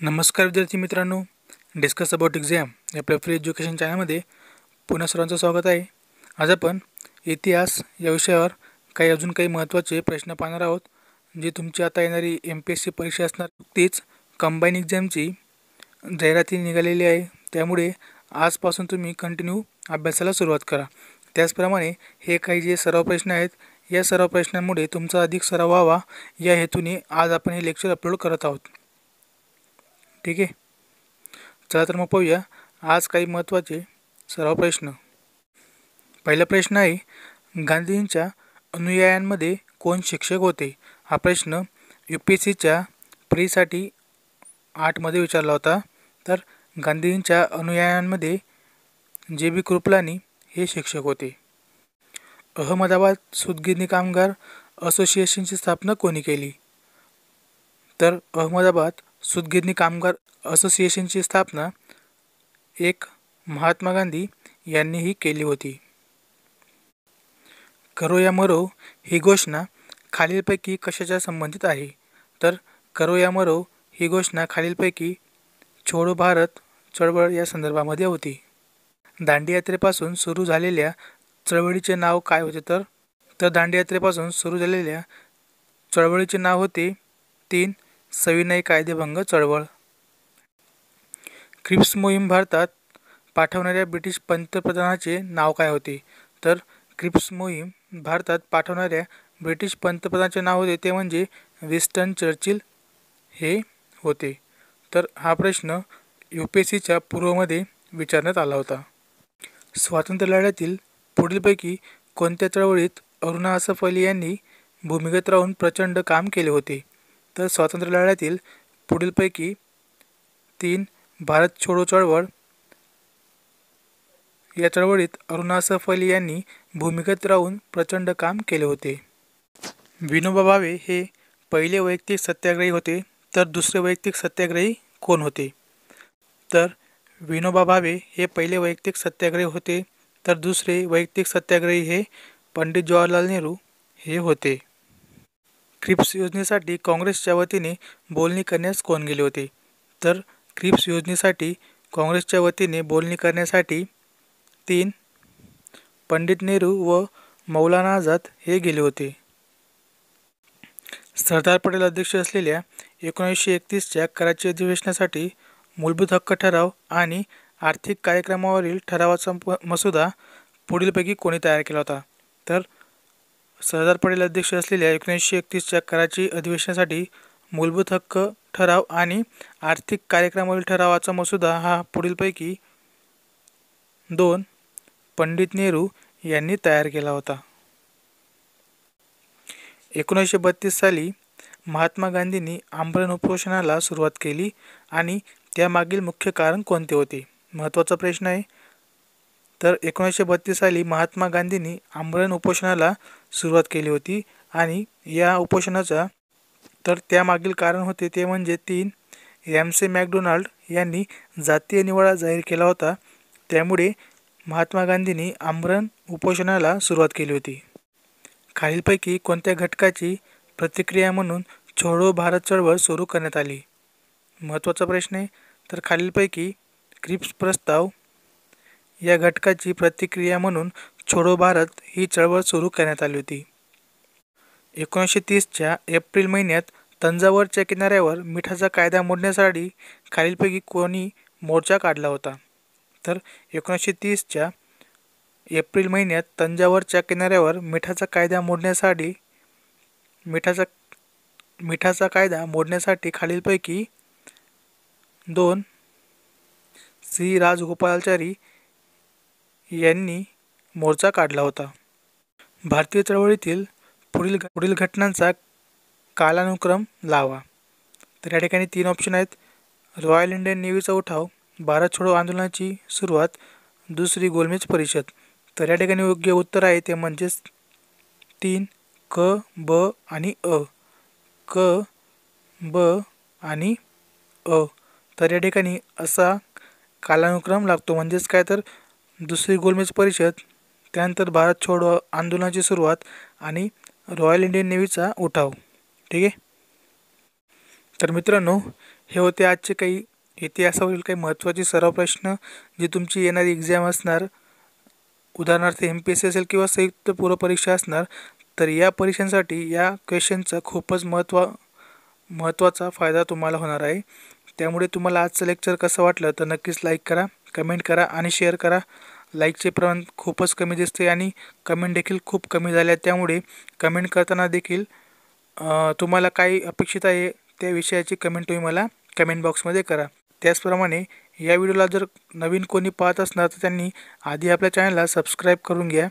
नमस्कार विद्यार्थी मित्रांनो. डिस्कस अबाउट एक्झाम या आपल्या फ्री एज्युकेशन चॅनलमध्ये पुन्हा सर्वांचं स्वागत आहे. आज आपण इतिहास या विषयावर काही अजून काही महत्त्वाचे प्रश्न पाहणार आहोत. जे तुमची आता येणारी एम पी एस सी परीक्षा असणार तीच कंबाईन एक्झामची जाहिराती निघालेली आहे. त्यामुळे आजपासून तुम्ही कंटिन्यू अभ्यासाला सुरुवात करा. त्याचप्रमाणे हे काही जे सराव प्रश्न आहेत या सराव प्रश्नांमुळे तुमचा अधिक सराव व्हावा या हेतूने आज आपण हे लेक्चर अपलोड करत आहोत. ठीक आहे? चला तर मग पाहूया. आज काही महत्त्वाचे सराव प्रश्न. पहिला प्रश्न आहे गांधींच्या अनुयायांमध्ये कोण शिक्षक होते? हा प्रश्न यू पी एस सीच्या प्रीसाठी आठमध्ये विचारला होता. तर गांधींच्या अनुयायांमध्ये जे बी कृपलानी हे शिक्षक होते. अहमदाबाद सुतगिरणी कामगार असोसिएशनची स्थापना कोणी केली? तर अहमदाबाद सुदगिरणी कामगार असोसिएशनची स्थापना एक महात्मा गांधी यांनीही केली होती. करो या मरो ही घोषणा खालीलपैकी कशाच्या संबंधित आहे? तर करो या मरो ही घोषणा खालीलपैकी छोडो भारत चळवळ या संदर्भामध्ये होती. दांडीयात्रेपासून सुरू झालेल्या चळवळीचे नाव काय होते तर? तर दांडीयात्रेपासून सुरू झालेल्या चळवळीचे नाव होते तीन सविनय कायदेभंग चळवळ. क्रिप्स मोहीम भारतात पाठवणाऱ्या ब्रिटिश पंतप्रधानाचे नाव काय होते? तर क्रिप्स मोहीम भारतात पाठवणाऱ्या ब्रिटिश पंतप्रधानाचे नाव होते ते म्हणजे विस्टन चर्चिल हे होते. तर हा प्रश्न यू पी एस सीच्या पूर्वमध्ये विचारण्यात आला होता. स्वातंत्र्य लढ्यातील पुढीलपैकी कोणत्या चळवळीत अरुणा असफ अली यांनी भूमिगत राहून प्रचंड काम केले होते? तर स्वातंत्र्य लढ्यातील पुढीलपैकी तीन भारत छोडो चळवळ. या चळवळीत अरुणा सफ अली यांनी भूमिगत राहून प्रचंड काम केले होते. विनोबा भावे हे पहिले वैयक्तिक सत्याग्रही होते तर दुसरे वैयक्तिक सत्याग्रही कोण होते? तर विनोबा भावे हे पहिले वैयक्तिक सत्याग्रही होते तर दुसरे वैयक्तिक सत्याग्रही हे पंडित जवाहरलाल नेहरू हे होते. क्रिप्स योजनेसाठी काँग्रेसच्या वतीने बोलणी करण्यास कोण गेले होते? तर क्रिप्स योजनेसाठी काँग्रेसच्या वतीने बोलणी करण्यासाठी तीन पंडित नेहरू व मौलाना आझाद हे गेले होते. सरदार पटेल अध्यक्ष असलेल्या एकोणीसशे एकतीसच्या कराची अधिवेशनासाठी मूलभूत हक्क ठराव आणि आर्थिक कार्यक्रमावरील ठरावाचा मसुदा पुढीलपैकी कोणी तयार केला होता? तर सरदार पटेल अध्यक्ष असलेल्या एकोणीसशे एकतीसच्या कराची अधिवेशनासाठी मूलभूत हक्क ठराव आणि आर्थिक कार्यक्रमावरील ठरावाचा मसुदा हा पुढीलपैकी दोन पंडित नेहरू यांनी तयार केला होता. एकोणीसशे बत्तीस साली महात्मा गांधींनी आंदोलन उपोषणाला सुरुवात केली आणि त्यामागील मुख्य कारण कोणते होते? महत्त्वाचा प्रश्न आहे. तर एकोणीसशे बत्तीस साली महात्मा गांधींनी आमरण उपोषणाला सुरुवात केली होती आणि या उपोषणाचा तर त्यामागील कारण होते ते म्हणजे तीन रॅमसे मॅकडोनाल्ड यांनी जातीय निवाडा जाहीर केला होता. त्यामुळे महात्मा गांधींनी आमरण उपोषणाला सुरुवात केली होती. खालीलपैकी कोणत्या घटकाची प्रतिक्रिया म्हणून छोडो भारत चळवळ सुरू करण्यात आली? महत्त्वाचा प्रश्न आहे. तर खालीलपैकी क्रिप्स प्रस्ताव या घटकाची प्रतिक्रिया म्हणून छोडो भारत ही चळवळ सुरू करण्यात आली होती. एकोणीसशे तीसच्या एप्रिल महिन्यात तंजावरच्या किनाऱ्यावर मिठाचा कायदा मोडण्यासाठी खालीलपैकी कोणी मोर्चा काढला होता. तर एकोणीसशे तीसच्या एप्रिल महिन्यात तंजावरच्या किनाऱ्यावर मिठाचा कायदा मोडण्यासाठी मिठाचा मिठाचा कायदा मोडण्यासाठी खालीलपैकी दोन सी. राजगोपालाचारी यांनी मोर्चा काढला होता. भारतीय चळवळीतील पुढील पुढील घटनांचा कालानुक्रम लावा. तर या ठिकाणी तीन ऑप्शन आहेत. रॉयल इंडियन नेव्हीचा उठाव भारत छोडो आंदोलनाची सुरुवात दुसरी गोलमेज परिषद. तर या ठिकाणी योग्य उत्तर आहे ते म्हणजेच तीन क ब आणि अ. क ब आणि अ. तर या ठिकाणी असा कालानुक्रम लागतो. म्हणजेच काय तर दुसरी गोलमेज परिषद त्यानंतर भारत छोडो आंदोलनाची सुरुवात आणि रॉयल इंडियन नेव्हीचा उठाव. ठीक आहे? तर मित्रांनो हे होते आजचे काही इतिहासावरील काही महत्त्वाचे सर्व प्रश्न जे तुमची येणारी एक्झाम असणार. उदाहरणार्थ एम पी एस सी असेल किंवा संयुक्त पूर्वपरीक्षा असणार तर या परीक्षांसाठी या क्वेश्चनचा खूपच महत्त्व महत्त्वाचा फायदा तुम्हाला होणार आहे. त्यामुळे तुम्हाला आजचं लेक्चर कसं वाटलं तर नक्कीच लाईक करा कमेंट करा आणि शेअर करा. लाईकचे प्रमाण खूपच कमी दिसते आणि कमेंट देखील खूप कमी झाल्या त्यामुळे कमेंट करताना देखील तुम्हाला काही अपेक्षित आहे त्या विषयाची कमेंट तुम्ही मला कमेंट बॉक्समध्ये करा. त्याचप्रमाणे या व्हिडिओला जर नवीन कोणी पाहत असणार तर त्यांनी आधी आपल्या चॅनलला सबस्क्राईब करून घ्या.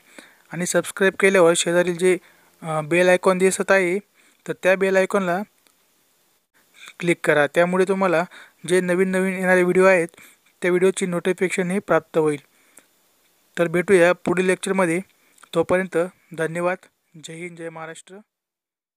आणि सबस्क्राईब केल्यावर शेजारील जे बेल आयकॉन दिसत आहे तर त्या बेल आयकॉनला क्लिक करा. त्यामुळे तुम्हाला जे नवीन नवीन येणारे व्हिडिओ आहेत त्या व्हिडिओची नोटिफिकेशन हे प्राप्त होईल. तर भेटूया पुढील लेक्चरमध्ये तोपर्यंत धन्यवाद. जय हिंद जय महाराष्ट्र.